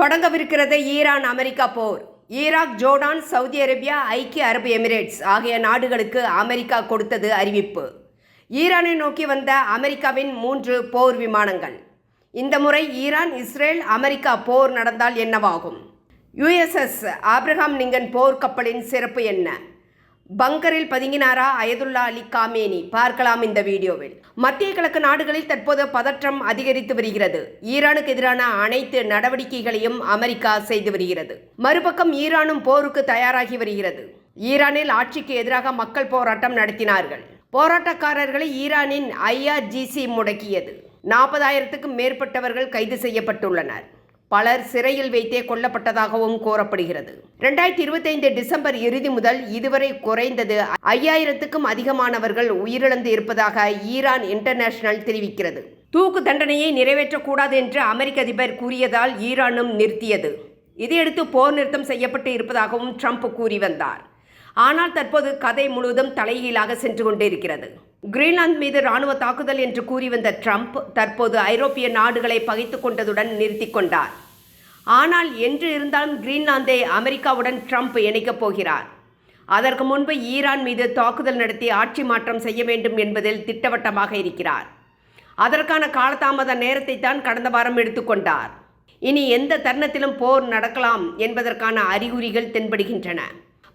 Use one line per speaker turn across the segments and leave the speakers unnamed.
தொடங்கவிருக்கிறது Iran America போர். Iraq Jordan Saudi Arabia ஐக்கிய அரபு எமிரேட்ஸ் ஆகிய நாடுகளுக்கு அமெரிக்கா கொடுத்தது அறிவிப்பு. ஈரானை நோக்கி வந்த அமெரிக்காவின் மூன்று போர் விமானங்கள். இந்த முறை ஈரான் இஸ்ரேல் அமெரிக்கா போர் நடந்தால் என்னவாகும்? யுஎஸ்எஸ் ஆப்ரஹாம் லிங்கன் போர் கப்பலின் சிறப்பு என்ன? பங்கரில் பதுங்கினாரா அயதுல்லா அலி காமேனி? பார்க்கலாம் இந்த வீடியோவில். மத்திய கிழக்கு நாடுகளில் தற்போது பதற்றம் அதிகரித்து வருகிறது. ஈரானுக்கு எதிரான அனைத்து நடவடிக்கைகளையும் அமெரிக்கா செய்து வருகிறது. மறுபக்கம் ஈரானும் போருக்கு தயாராகி வருகிறது. ஈரானில் ஆட்சிக்கு எதிராக மக்கள் போராட்டம் நடத்தினார்கள். போராட்டக்காரர்களை ஈரானின் ஐஆர்ஜிசி முடக்கியது. நாற்பதாயிரத்துக்கும் மேற்பட்டவர்கள் கைது செய்யப்பட்டுள்ளனர். பலர் சிறையில் வைத்தே கொல்லப்பட்டதாகவும் கூறப்படுகிறது. ரெண்டாயிரத்தி இருபத்தைந்து டிசம்பர் இறுதி முதல் இதுவரை குறைந்தது ஐயாயிரத்துக்கும் அதிகமானவர்கள் உயிரிழந்து இருப்பதாக ஈரான் இன்டர்நேஷனல் தெரிவிக்கிறது. தூக்கு தண்டனையை நிறைவேற்றக்கூடாது என்று அமெரிக்க அதிபர் கூறியதால் ஈரானும் நிறுத்தியது. இதையடுத்து போர் நிறுத்தம் செய்யப்பட்டு இருப்பதாகவும் ட்ரம்ப் கூறி வந்தார். ஆனால் தற்போது கதை முழுவதும் தலைகீழாக சென்று கொண்டிருக்கிறது கிரீன்லாந்து மீது ராணுவ தாக்குதல் என்று கூறி வந்த ட்ரம்ப் தற்போது ஐரோப்பிய நாடுகளை பகைத்து கொண்டதுடன் நிறுத்தி கொண்டார். ஆனால் என்று இருந்தாலும் கிரீன்லாந்தை அமெரிக்காவுடன் ட்ரம்ப் இணைக்கப் போகிறார். அதற்கு முன்பு ஈரான் மீது தாக்குதல் நடத்தி ஆட்சி மாற்றம் செய்ய வேண்டும் என்பதில் திட்டவட்டமாக இருக்கிறார். அதற்கான காலதாமத நேரத்தை தான் கடந்த வாரம் எடுத்துக்கொண்டார் இனி எந்த தருணத்திலும் போர் நடக்கலாம் என்பதற்கான அறிகுறிகள் தென்படுகின்றன.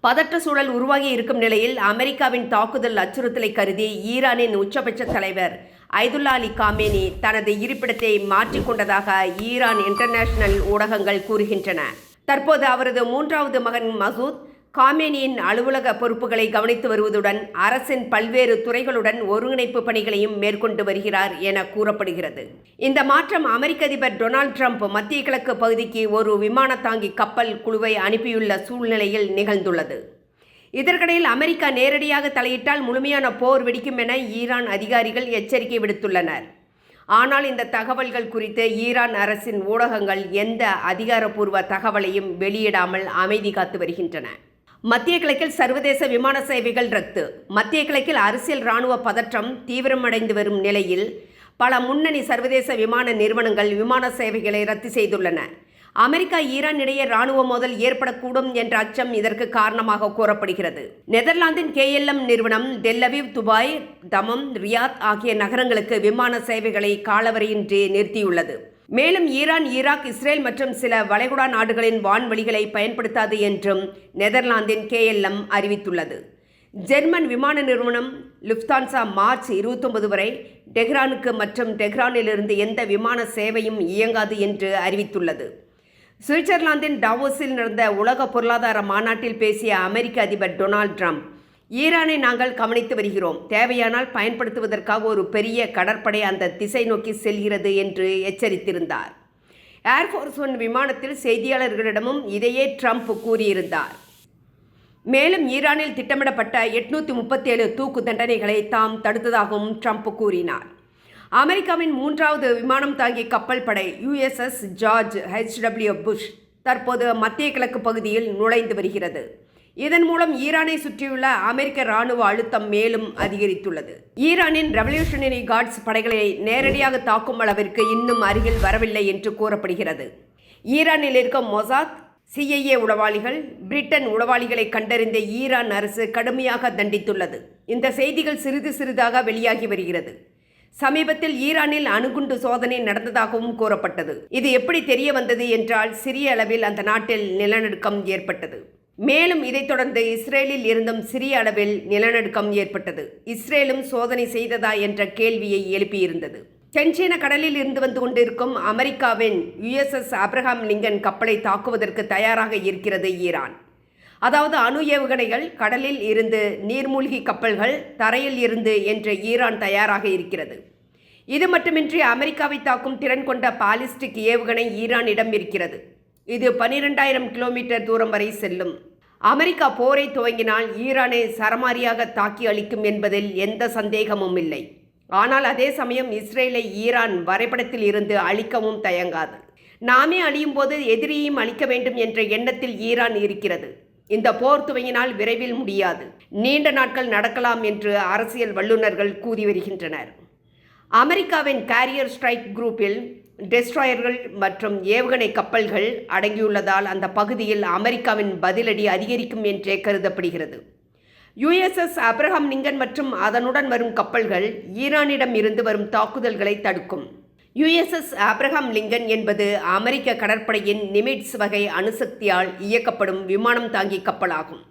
பதற்ற சூழல் உருவாகி இருக்கும் நிலையில் அமெரிக்காவின் தாக்குதல் அச்சுறுத்தலை கருதி ஈரானின் உச்சபட்ச தலைவர் ஐதுல்லா அலி காமேனி தனது இருப்பிடத்தை மாற்றிக்கொண்டதாக ஈரான் இன்டர்நேஷனல் ஊடகங்கள் கூறுகின்றன. தற்போது அவரது மூன்றாவது மகன் மசூத் காமேனியின் அலுவலக பொறுப்புகளை கவனித்து வருவதுடன் அரசின் பல்வேறு துறைகளுடன் ஒருங்கிணைப்பு பணிகளையும் மேற்கொண்டு வருகிறார் என கூறப்படுகிறது. இந்த மாற்றம் அமெரிக்க அதிபர் டொனால்ட் ட்ரம்ப் மத்திய கிழக்கு பகுதிக்கு ஒரு விமான தாங்கி கப்பல் குழுவை அனுப்பியுள்ள சூழ்நிலையில் நிகழ்ந்துள்ளது. இதற்கிடையில் அமெரிக்கா நேரடியாக தலையிட்டால் முழுமையான போர் வெடிக்கும் என ஈரான் அதிகாரிகள் எச்சரிக்கை விடுத்துள்ளனர். ஆனால் இந்த தகவல்கள் குறித்து ஈரான் அரசின் ஊடகங்கள் எந்த அதிகாரப்பூர்வ தகவலையும் வெளியிடாமல் அமைதி காத்து வருகின்றன. மத்திய கிழக்கில் சர்வதேச விமான சேவைகள் ரத்து. மத்திய கிழக்கில் அரசியல் இராணுவ பதற்றம் தீவிரமடைந்து வரும் நிலையில் பல முன்னணி சர்வதேச விமான நிறுவனங்கள் விமான சேவைகளை ரத்து செய்துள்ளன. அமெரிக்கா ஈரான் இடையே ராணுவ மோதல் ஏற்படக்கூடும் என்ற அச்சம் இதற்கு காரணமாக கூறப்படுகிறது. நெதர்லாந்தின் கேஎல்எம் நிறுவனம் Tel Aviv Dubai Dammam Riyadh ஆகிய நகரங்களுக்கு விமான சேவைகளை காலவரையின்றி நிறுத்தியுள்ளது. மேலும் ஈரான் ஈராக் இஸ்ரேல் மற்றும் சில வளைகுடா நாடுகளின் வான்வழிகளை பயன்படுத்தாது என்றும் நெதர்லாந்தின் கேஎல்எம் அறிவித்துள்ளது. ஜெர்மன் விமான நிறுவனம் லுப்தான்சா மார்ச் இருபத்தொன்பது வரை டெஹ்ரானுக்கு மற்றும் டெஹ்ரானிலிருந்து எந்த விமான சேவையும் இயங்காது என்று அறிவித்துள்ளது. சுவிட்சர்லாந்தின் டாவோஸில் நடந்த உலக பொருளாதார மாநாட்டில் பேசிய அமெரிக்க அதிபர் டொனால்ட் ட்ரம்ப் ஈரானை நாங்கள் கவனித்து வருகிறோம். தேவையானால் பயன்படுத்துவதற்காக ஒரு பெரிய கடற்படை அந்த திசை நோக்கி செல்கிறது என்று எச்சரித்திருந்தார். ஏர்ஃபோர்ஸ் ஒன் விமானத்தில் செய்தியாளர்களிடமும் இதையே ட்ரம்ப் கூறியிருந்தார். மேலும் ஈரானில் திட்டமிடப்பட்ட எட்நூற்றி முப்பத்தேழு தூக்கு தண்டனைகளை தாம் தடுத்ததாகவும் ட்ரம்ப் கூறினார். அமெரிக்காவின் மூன்றாவது விமானம் தாங்கிய கப்பல் படை யுஎஸ்எஸ் ஜார்ஜ் ஹெச்டபிள்யூ புஷ் தற்போது மத்திய கிழக்கு பகுதியில் நுழைந்து வருகிறது. இதன் மூலம் ஈரானை சுற்றியுள்ள அமெரிக்க ராணுவ அழுத்தம் மேலும் அதிகரித்துள்ளது. ஈரானின் ரெவல்யூஷனரி கார்ட்ஸ் படைகளை நேரடியாக தாக்கும் அளவிற்கு இன்னும் அருகில் வரவில்லை என்று கூறப்படுகிறது. ஈரானில் இருக்கும் மொசாத் சிஐஏ உளவாளிகள் பிரிட்டன் உளவாளிகளை கண்டறிந்த ஈரான் அரசு கடுமையாக தண்டித்துள்ளது. இந்த செய்திகள் சிறிது சிறிதாக வெளியாகி வருகிறது. சமீபத்தில் ஈரானில் அணுகுண்டு சோதனை நடந்ததாகவும் கூறப்பட்டது. இது எப்படி தெரிய வந்தது என்றால் சிறிய அளவில் அந்த நாட்டில் நிலநடுக்கம் ஏற்பட்டது. மேலும் இதைத் தொடர்ந்து இஸ்ரேலில் இருந்தும் சிறிய அளவில் நிலநடுக்கம் ஏற்பட்டது. இஸ்ரேலும் சோதனை செய்ததா என்ற கேள்வியை எழுப்பியிருந்தது. தென்சீன கடலில் இருந்து வந்து கொண்டிருக்கும் அமெரிக்காவின் யுஎஸ்எஸ் அப்ரஹாம் லிங்கன் கப்பலை தாக்குவதற்கு தயாராக இருக்கிறது ஈரான். அதாவது அணு ஏவுகணைகள் கடலில் இருந்து நீர்மூழ்கி கப்பல்கள் தரையில் இருந்து என்ற ஈரான் தயாராக இருக்கிறது. இது மட்டுமின்றி அமெரிக்காவை தாக்கும் திறன் கொண்ட பாலிஸ்டிக் ஏவுகணை ஈரானிடம் இருக்கிறது. இது பனிரெண்டாயிரம் கிலோமீட்டர் தூரம் வரை செல்லும். அமெரிக்கா போரை துவங்கினால் ஈரானை சரமாரியாக தாக்கி அளிக்கும் என்பதில் எந்த சந்தேகமும் இல்லை. ஆனால் அதே சமயம் இஸ்ரேலை ஈரான் வரைபடத்தில் இருந்து அழிக்கவும் தயங்காது. நாமே அழியும் போது எதிரியையும் அழிக்க வேண்டும் என்ற எண்ணத்தில் ஈரான் இருக்கிறது. இந்த போர் துவங்கினால் விரைவில் முடியாது. நீண்ட நாட்கள் நடக்கலாம் என்று அரசியல் வல்லுநர்கள் கூறி வருகின்றனர். அமெரிக்காவின் கேரியர் ஸ்ட்ரைக் குரூப்பில் டெஸ்ட்ராயர்கள் மற்றும் ஏவுகணை கப்பல்கள் அடங்கியுள்ளதால் அந்த பகுதியில் அமெரிக்காவின் பதிலடி அதிகரிக்கும் என்றே கருதப்படுகிறது. யுஎஸ்எஸ் அப்ரஹாம் லிங்கன் மற்றும் அதனுடன் வரும் கப்பல்கள் ஈரானிடம் இருந்து வரும் தாக்குதல்களை தடுக்கும். யுஎஸ்எஸ் ஆப்ரஹாம் லிங்கன் என்பது அமெரிக்க கடற்படையின் நிமிட்ஸ் வகை அணுசக்தியால் இயக்கப்படும் விமானம் தாங்கி கப்பலாகும்.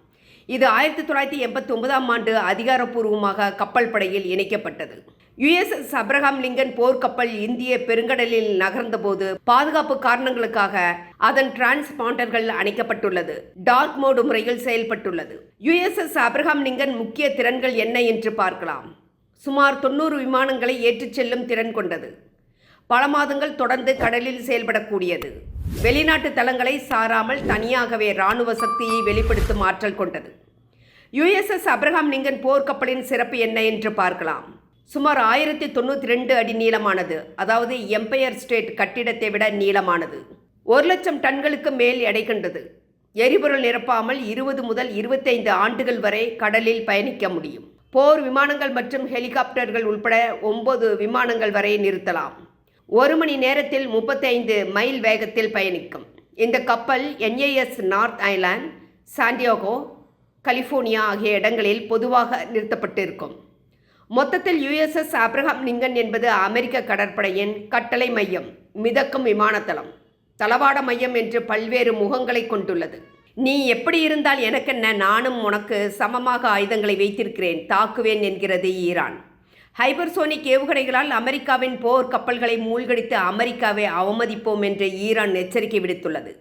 இது ஆயிரத்தி தொள்ளாயிரத்தி எண்பத்தி ஒன்பதாம் ஆண்டு அதிகாரப்பூர்வமாக கப்பல் படையில் இணைக்கப்பட்டது. யுஎஸ்எஸ் அப்ரஹாம் லிங்கன் போர்க்கப்பல் இந்திய பெருங்கடலில் நகர்ந்தபோது பாதுகாப்பு காரணங்களுக்காக அதன் டிரான்ஸ்பாண்டர்கள் அணைக்கப்பட்டுள்ளது. டார்க் மோடு முறையில் செயல்பட்டுள்ளது. யுஎஸ்எஸ் அப்ரஹாம் லிங்கன் முக்கிய திறன்கள் என்ன என்று பார்க்கலாம். சுமார் தொண்ணூறு விமானங்களை ஏற்றிச் செல்லும் திறன் கொண்டது. பல மாதங்கள் தொடர்ந்து கடலில் செயல்படக்கூடியது. வெளிநாட்டு தளங்களை சாராமல் தனியாகவே இராணுவ சக்தியை வெளிப்படுத்தும் ஆற்றல் கொண்டது. யுஎஸ்எஸ் அப்ரஹாம் லிங்கன் போர்க்கப்பலின் சிறப்பு என்ன என்று பார்க்கலாம். சுமார் ஆயிரத்தி தொண்ணூற்றி ரெண்டு அடி நீளமானது. அதாவது எம்பையர் ஸ்டேட் கட்டிடத்தை விட நீளமானது. ஒரு லட்சம் டன்களுக்கு மேல் எடை கண்டது. எரிபொருள் நிரப்பாமல் இருபது முதல் இருபத்தைந்து ஆண்டுகள் வரை கடலில் பயணிக்க முடியும். போர் விமானங்கள் மற்றும் ஹெலிகாப்டர்கள் உள்பட ஒன்பது விமானங்கள் வரை நிறுத்தலாம். ஒரு மணி நேரத்தில் முப்பத்தைந்து மைல் வேகத்தில் பயணிக்கும். இந்த கப்பல் NAS north island San Diego California ஆகிய இடங்களில் பொதுவாக நிறுத்தப்பட்டிருக்கும். மொத்தத்தில் யுஎஸ்எஸ் ஆப்ரஹாம் லிங்கன் என்பது அமெரிக்க கடற்படையின் கட்டளை மையம் மிதக்கும் விமானத்தளம் தளவாட மையம் என்று பல்வேறு முகங்களை கொண்டுள்ளது. நீ எப்படி இருந்தால் எனக்கென்ன நானும் உனக்கு சமமாக ஆயுதங்களை வைத்திருக்கிறேன் தாக்குவேன் என்கிறது ஈரான். ஹைபர்சோனிக் ஏவுகணைகளால் அமெரிக்காவின் போர் கப்பல்களை மூழ்கடித்து அமெரிக்காவை அவமதிப்போம் என்று ஈரான் எச்சரிக்கை விடுத்துள்ளது.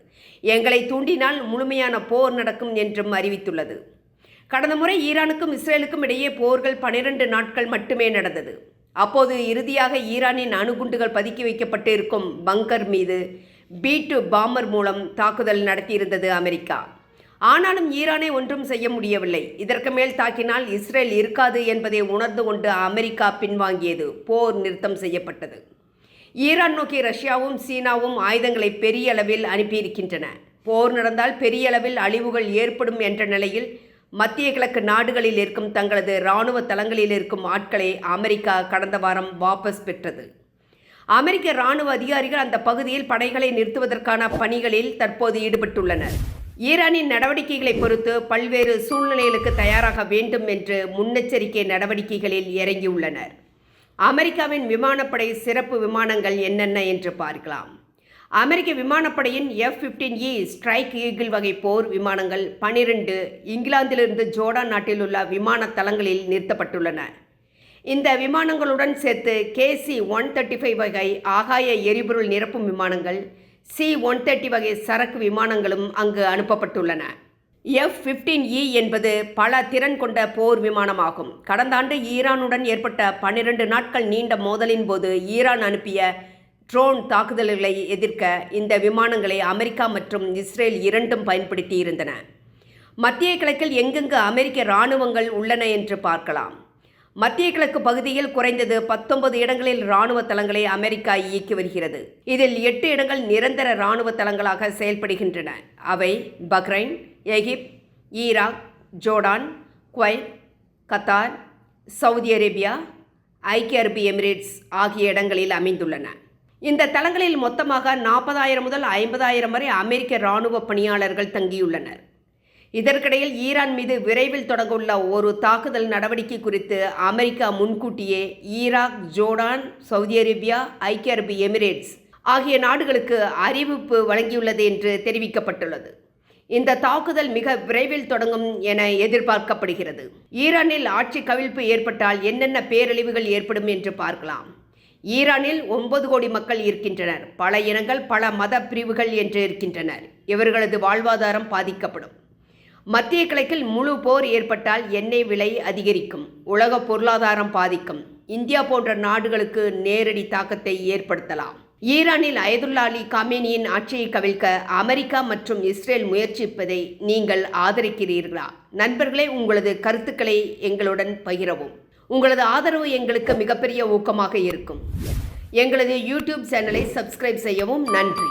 எங்களை தூண்டினால் முழுமையான போர் நடக்கும் என்றும் அறிவித்துள்ளது. கடந்த முறை ஈரானுக்கும் இஸ்ரேலுக்கும் இடையே போர்கள் பனிரெண்டு நாட்கள் மட்டுமே நடந்தது. அப்போது இறுதியாக ஈரானின் அணுகுண்டுகள் பதுக்கி வைக்கப்பட்டு இருக்கும் பங்கர் மீது பி டூ பாம்பர் மூலம் தாக்குதல் நடத்தியிருந்தது அமெரிக்கா. ஆனாலும் ஈரானை ஒன்றும் செய்ய முடியவில்லை. இதற்கு மேல் தாக்கினால் இஸ்ரேல் இருக்காது என்பதை உணர்ந்து கொண்டு அமெரிக்கா பின்வாங்கியது. போர் நிறுத்தம் செய்யப்பட்டது. ஈரான் நோக்கி ரஷ்யாவும் சீனாவும் ஆயுதங்களை பெரிய அளவில் அனுப்பியிருக்கின்றன. போர் நடந்தால் பெரிய அளவில் அழிவுகள் ஏற்படும் என்ற நிலையில் மத்திய கிழக்கு நாடுகளில் இருக்கும் தங்களது இராணுவ தளங்களில் இருக்கும் ஆட்களை அமெரிக்கா கடந்த வாரம் வாபஸ் பெற்றது. அமெரிக்க இராணுவ அதிகாரிகள் அந்த பகுதியில் படைகளை நிறுத்துவதற்கான பணிகளில் தற்போது ஈடுபட்டுள்ளனர். ஈரானின் நடவடிக்கைகளை பொறுத்து பல்வேறு சூழ்நிலைகளுக்கு தயாராக வேண்டும் என்று முன்னெச்சரிக்கை நடவடிக்கைகளில் இறங்கியுள்ளனர். அமெரிக்காவின் விமானப்படை சிறப்பு விமானங்கள் என்னென்ன என்று பார்க்கலாம். அமெரிக்க விமானப்படையின் F fifteen E Strike Eagle வகை போர் விமானங்கள் பனிரெண்டு இங்கிலாந்திலிருந்து ஜோர்டான் நாட்டில் உள்ள விமான தளங்களில் நிறுத்தப்பட்டுள்ளன. இந்த விமானங்களுடன் சேர்த்து கேசி ஒன் தேர்ட்டி ஃபைவ் வகை ஆகாய எரிபொருள் நிரப்பும் விமானங்கள் சி ஒன் தேர்ட்டி வகை சரக்கு விமானங்களும் அங்கு அனுப்பப்பட்டுள்ளன. எஃப் ஃபிஃப்டீன் இ என்பது பல திறன் கொண்ட போர் விமானமாகும். கடந்த ஆண்டு ஈரானுடன் ஏற்பட்ட பன்னிரண்டு நாட்கள் நீண்ட மோதலின் போது ஈரான் அனுப்பிய ட்ரோன் தாக்குதல்களை எதிர்க்க இந்த விமானங்களை அமெரிக்கா மற்றும் இஸ்ரேல் இரண்டும் பயன்படுத்தி இருந்தன மத்திய கிழக்கில் எங்கெங்கு அமெரிக்க இராணுவங்கள் உள்ளன என்று பார்க்கலாம். மத்திய கிழக்கு பகுதியில் குறைந்தது பத்தொன்பது இடங்களில் இராணுவ தளங்களை அமெரிக்கா இயக்கி வருகிறது. இதில் எட்டு இடங்கள் நிரந்தர இராணுவ தளங்களாக செயல்படுகின்றன. அவை Bahrain Egypt Iraq Jordan Kuwait Qatar Saudi Arabia ஐக்கிய அரபு எமிரேட்ஸ் ஆகிய இடங்களில் அமைந்துள்ளன. இந்த தளங்களில் மொத்தமாக நாற்பதாயிரம் முதல் ஐம்பதாயிரம் வரை அமெரிக்க இராணுவ பணியாளர்கள் தங்கியுள்ளனர். இதற்கிடையில் ஈரான் மீது விரைவில் தொடங்கவுள்ள ஒரு தாக்குதல் நடவடிக்கை குறித்து அமெரிக்கா முன்கூட்டியே ஈராக் ஜோர்டான் சவுதி அரேபியா ஐக்கிய அரபு எமிரேட்ஸ் ஆகிய நாடுகளுக்கு அறிவிப்பு வழங்கியுள்ளது என்று தெரிவிக்கப்பட்டுள்ளது. இந்த தாக்குதல் மிக விரைவில் தொடங்கும் என எதிர்பார்க்கப்படுகிறது. ஈரானில் ஆட்சி கவிழ்ப்பு ஏற்பட்டால் என்னென்ன பேரழிவுகள் ஏற்படும் என்று பார்க்கலாம். ஈரானில் ஒன்பது கோடி மக்கள் இருக்கின்றனர். பல இனங்கள் பல மத பிரிவுகள் என்று இருக்கின்றனர். இவர்களது வாழ்வாதாரம் பாதிக்கப்படும். மத்திய கிழக்கில் முழு போர் ஏற்பட்டால் எண்ணெய் விலை அதிகரிக்கும். உலக பொருளாதாரம் பாதிக்கும். இந்தியா போன்ற நாடுகளுக்கு நேரடி தாக்கத்தை ஏற்படுத்தலாம். ஈரானில் அயதுல்லா அலி காமேனியின் ஆட்சியை கவிழ்க்க அமெரிக்கா மற்றும் இஸ்ரேல் முயற்சிப்பதை நீங்கள் ஆதரிக்கிறீர்களா? நண்பர்களே உங்களது கருத்துக்களை எங்களுடன் பகிரவும். உங்களது ஆதரவு எங்களுக்கு மிகப்பெரிய ஊக்கமாக இருக்கும். எங்களது யூடியூப் சேனலை சப்ஸ்கிரைப் செய்யவும் நன்றி.